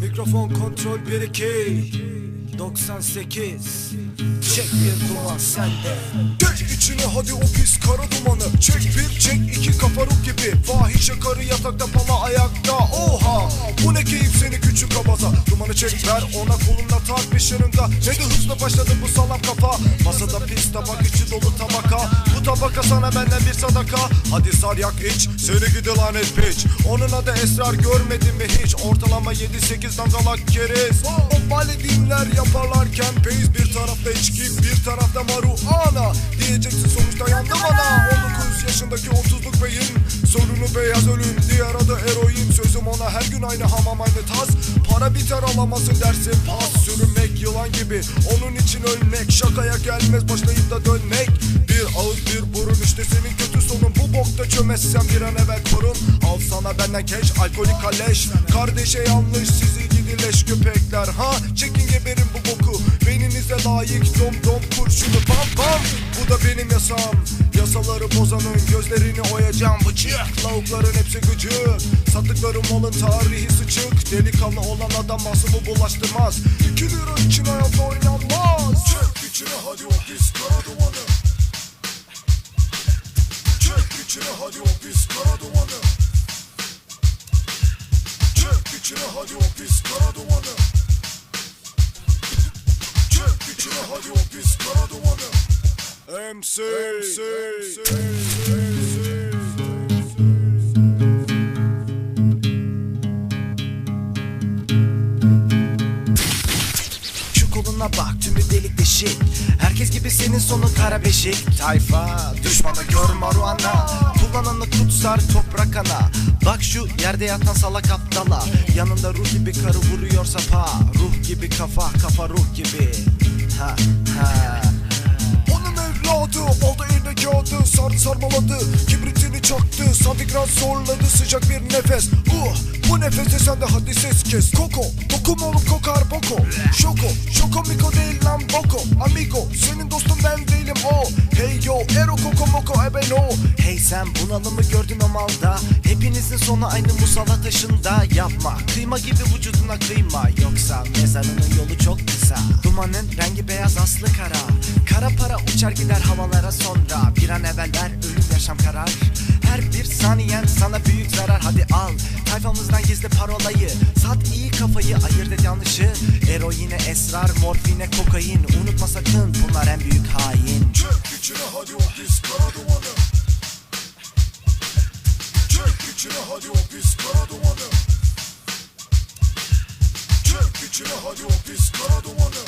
Mikrofon kontrol 1 2 98 Çek bir duman sende. Çek içine hadi o pis kara dumanı. Çek bir çek iki kafa ruh gibi. Fahişe karı yatakta pala ayakta. Oha! Bu ne küçük Dumanı çek ver ona kolunla tak bir şırınga Ne de hızlı başladı bu salam kafa. Masada pis tabak içi dolu tabaka. Bu tabaka sana benden bir sadaka. Hadi sar yak iç seni gidi lanet piç. Onun adı esrar görmedin mi hiç? Ortalama 7-8 dangalak keriz. O baledinler yaparlarken Peyiz bir tarafta içki bir tarafta maruana Diyeceksin sonuçta yandım ana. 19 yaşındaki 30'luk beyin Sorunu beyaz ölüm diğer adı eroin Sözüm ona her gün aynı hamam aynı tas Para biter alamazsın dersin pas. Sürünmek yılan gibi onun için ölmek. Şakaya gelmez başlayıp da dönmek. Bir ağız bir burun işte senin kötü sonun. Bu bokta çömezsen bir an evvel korun. Al sana benden keş alkolik kaleş Kardeşe yanlış sizi gidileş köpekler Ha? Çekin geberin bu boku. Beyninize layık dom dom kurşunu bam bam. Bu da benim yasam Yasaları bozanın gözlerini oyacağım bıçık Lavukların hepsi gıcık Sattıkları malın tarihi sıçık. Delikanlı olan adam masımı bulaştırmaz. İki lira için hayatta oynanmaz. Çek içine hadi o pis kara dumanı. Çek içine hadi o pis kara dumanı. Çek içine hadi o pis kara dumanı. Çek içine hadi o pis kara dumanı MC, MC, Şu koluna bak tümü delik deşik. Herkes gibi senin sonu kara beşik. Tayfa düşmanı gör maruana. Kullananı kutsar toprak ana. Bak şu yerde yatan salak aptala. Yanında ruh gibi karı vuruyor sapa Ruh gibi kafa kafa ruh gibi. Ha ha Onun evladı oldu eline kağıdı. Sardı sarmaladı kibritini çaktı. Santigrat zorladı sıcak bir nefes. Uh bu nefese sen de hadi ses kes. Koko dokum oğlum kokar boko Şoko şoko miko değil lan boko Amigo senin dostun ben değilim o. Hey yo ero koko moko ebe no Hey sen bunalımı gördün o malda. Hepinizin sonu aynı musala taşında. Yapma kıyma gibi vücuduna kıyma. Yoksa çok Dumanın rengi beyaz aslı kara. Kara para uçar gider havalara sonra. Bir an evvel ver ölüm yaşam karar. Her bir saniyen sana büyük zarar. Hadi al tayfamızdan gizli parolayı. Sat iyi kafayı ayırt et yanlışı. Eroine esrar morfine kokain. Unutma sakın bunlar en büyük hain. Çek içine hadi o pis kara dumanı